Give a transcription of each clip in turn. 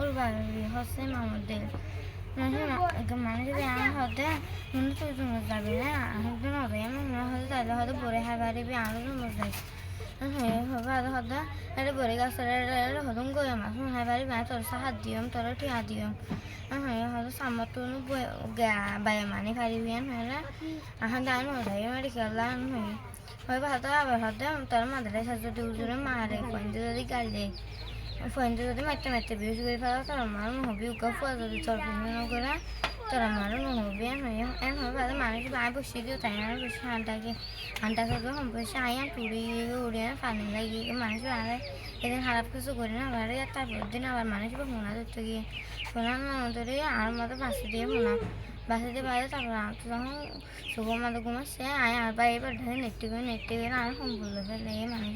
ওর বাড়ি হচ্ছে মামাদের। মানুষের আমি হতে, মনে তো জন্য যাবে না? আমি হবে আমি মনে হতে তাহলে বড়ে হাই বাড়ি বি আরও জন্য যাই হবে আর হতে এটা বড়ে গাছ হতম গই মাছ মনে হাই বাড়ি বাই তোর সাহায্য দিয়ম, তোর ঠিয়া দিয়ম। হয়তো সামত তো বাই মানি পারিবি হলে আহান দান হদাই মারি খেলা হই। হয় ভালো আবার হতে, তোর মাদারে সাজতে দুজনে মারে ফোনতে যদি গালে ফোনতে যদি মারতে মারতে বিউস করে ফেলা তোর আমার নহবি উকা ফুয়া যদি তোর ফোন করে তোর আমার নহবি এন হয়ে এন হয়ে ভালো মানুষ বাই বসিয়ে দিও তাই আর বসে হানটাকে হানটাকে তো হম বসে আইয়া টুড়ি উড়িয়ে পানি লাগিয়ে মানুষ আরে এদিন খারাপ কিছু করি না আবার তারপর দিন আবার মানুষ ফোনা ধরতে গিয়ে ফোনা না ধরে আর মতো বাসে দিয়ে ফোনা বাসে দিয়ে বাইরে তারপর আমি তো যখন শুভ মতো ঘুমাচ্ছে। আয় আর বাইরে এবার ধরে নেটে করে নেটে করে আর সম্বল ফেলে এই মানুষ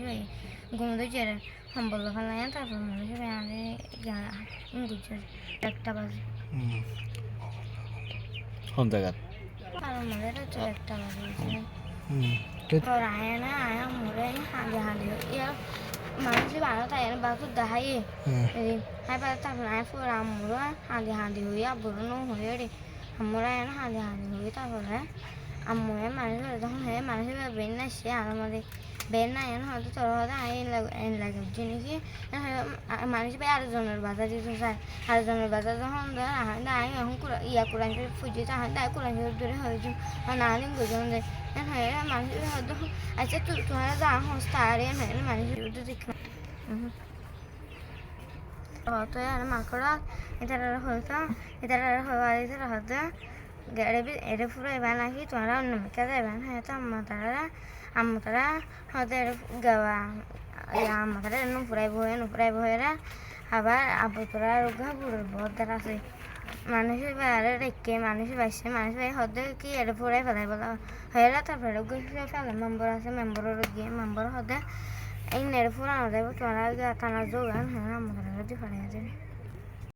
ঘুমোতে চেরে সম্বল ফেলে তারপর মানুষ আমাদের গুজর একটা বাজে। কোন জায়গাত আর আমাদের একটা বাজে আয় না আয় মরে ভালো তাই তারপর আয় আমুরো আবুরো হয়ে রে। আমরা এন হাঁদি হাঁদি হই তারপরে আম্মুয়ে মানুষ যখন হে মানুষ বেন না সে আর আমাদের বেন না এন হয়তো তোর হয়তো এন লাগে জিনিসই মানুষ ভাই আরেকজনের বাজার দিতে চায় আরেকজনের বাজার যখন ধর আই এখন ইয়া কোরআন শরীফ ফুজি আহান আই কোরআন শরীফ ধরে হয়েছে না আলিম বুঝুন যে হ্যাঁ মানুষ হয়তো আচ্ছা তুই তোমার যা হস্তা আরে হ্যাঁ মানুষ দেখলাম হতো আর মাকড়া এটার হতো এটার হওয়া এটার হতো গেড়ে বি এড়ে ফুরো এবার নাকি তোমরা অন্য মেকা দেবেন হ্যাঁ তো আম্মা তারা আম্মা তারা এড়ে গাওয়া আম্মা তারা এনে ফুরাই বয়ে নুফুরাই বয়েরা আবার আবু তোরা রোগা বুড়োর বহুত দ্বারা আছে মানুষের বাইরে রেখে মানুষের বাইসে মানুষ বাই হতে কি এড়ে ফুরাই ফেলাই বলা হয়ে তারপরে গিয়ে ফেলে মেম্বার আছে মেম্বারের গিয়ে মেম্বার হতে এই নেড়ে ফুরানো যাবে তোমরা কানা যোগান হ্যাঁ আমাদের ফেলে যাবে